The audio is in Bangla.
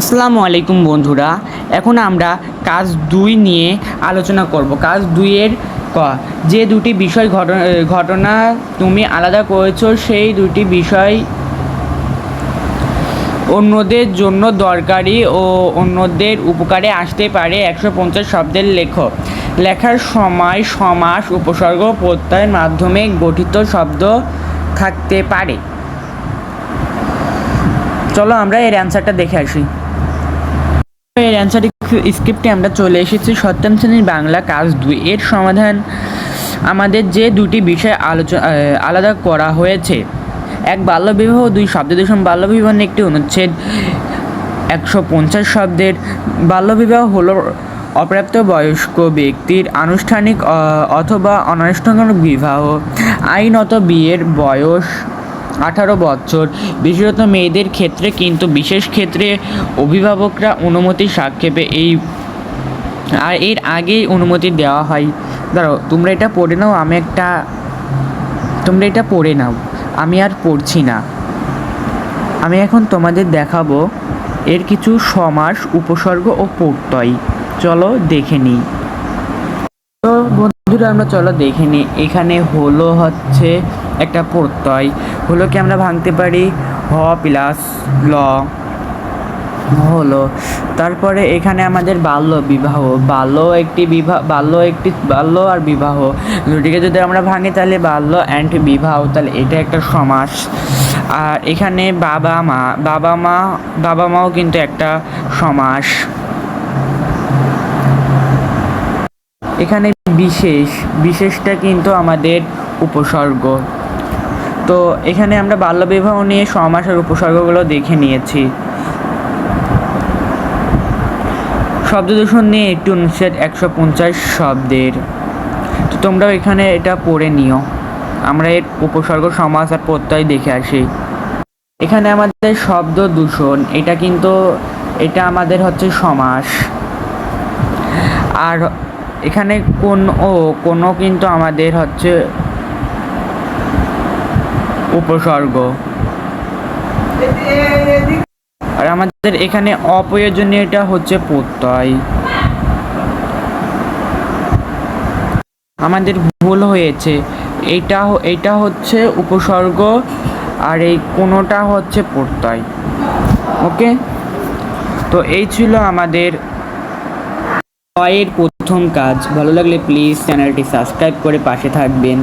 আসসালামু আলাইকুম বন্ধুরা, এখন আমরা কাজ দুই নিয়ে আলোচনা করব। কাজ দুইয়ের ক, যে দুটি বিষয় ঘটনা ঘটনা তুমি আলাদা করেছ, সেই দুটি বিষয় অন্যদের জন্য দরকারি ও অন্যদের উপকারে আসতে পারে একশো পঞ্চাশ শব্দের লেখক। লেখার সময় সমাস, উপসর্গ, প্রত্যয়ের মাধ্যমে গঠিত শব্দ থাকতে পারে। চলো আমরা এর অ্যান্সারটা দেখে আসি। এর অ্যান্সার স্ক্রিপ্টে আমরা চলে এসেছি। সপ্তম শ্রেণির বাংলা কাজ দুই। এর সমাধান আমাদের যে দুটি বিষয় আলোচনা আলাদা করা হয়েছে। এক বাল্যবিবাহ, দুই শব্দ দূষণ বাল্যবিবাহ একটি অনুচ্ছেদ একশো পঞ্চাশ শব্দের। বাল্যবিবাহ হলো অপ্রাপ্ত বয়স্ক ব্যক্তির আনুষ্ঠানিক অথবা অনানুষ্ঠানিক বিবাহ। আইনত বিয়ের বয়স আঠারো বছর। বিশেষত মেয়েদের ক্ষেত্রে কিন্তু, বিশেষ ক্ষেত্রে অভিভাবকরা অনুমতি সাক্ষেপে এই আর এর আগেই অনুমতি দেওয়া হয়। ধরো তোমরা এটা পড়ে নাও, আমি একটা তোমরা এটা পড়ে নাও। আমি আর পড়ছি না। আমি এখন তোমাদের দেখাবো এর কিছু সমাস, উপসর্গ ও প্রত্যয়। চলো দেখে নিই। তো বন্ধুরা, আমরা চলো দেখে নিই। এখানে হলো হচ্ছে একটা প্রত্যয়। হলোকে আমরা ভাঙতে পারি? হ প্লাস ল। হলো। তারপরে এখানে আমাদের বাল্য বিবাহ। বাল্য একটি বিবাহ বাল্য একটি, বাল্য আর বিবাহ। দুটিকে যদি আমরা ভাঙি, তাহলে বাল্য অ্যান্ড বিবাহ। তাহলে এটা একটা সমাস। আর এখানে বাবা মা বাবা মা, বাবা মাও কিন্তু একটা সমাস। এখানে বিশেষ, বিশেষটা কিন্তু আমাদের উপসর্গ। তো এখানে আমরা বাল্যবিবাহ নিয়ে সমাস আর উপসর্গগুলো দেখে নিয়েছি। শব্দ দূষণ নিয়ে একটি অনুচ্ছেদ একশো পঞ্চাশ শব্দের। তো তোমরাও এখানে এটা পড়ে নিও। আমরা এর উপসর্গ সমাস আর প্রত্যয় দেখে আসি। এখানে আমাদের শব্দ দূষণ, এটা কিন্তু, এটা আমাদের হচ্ছে সমাস। আর এখানে কোন ও, কোনো কিন্তু আমাদের হচ্ছে উপসর্গ। আর আমাদের এখানে অপ্রয়োজনীয়টা হচ্ছে প্রত্যয়। আমাদের ভুল হয়েছে। এটা এটা হচ্ছে উপসর্গ আর এই কোনোটা হচ্ছে প্রত্যয়। ওকে? তো এই ছিল আমাদের এর প্রথম কাজ। ভালো লাগলে প্লিজ চ্যানেলটি সাবস্ক্রাইব করে পাশে থাকবেন।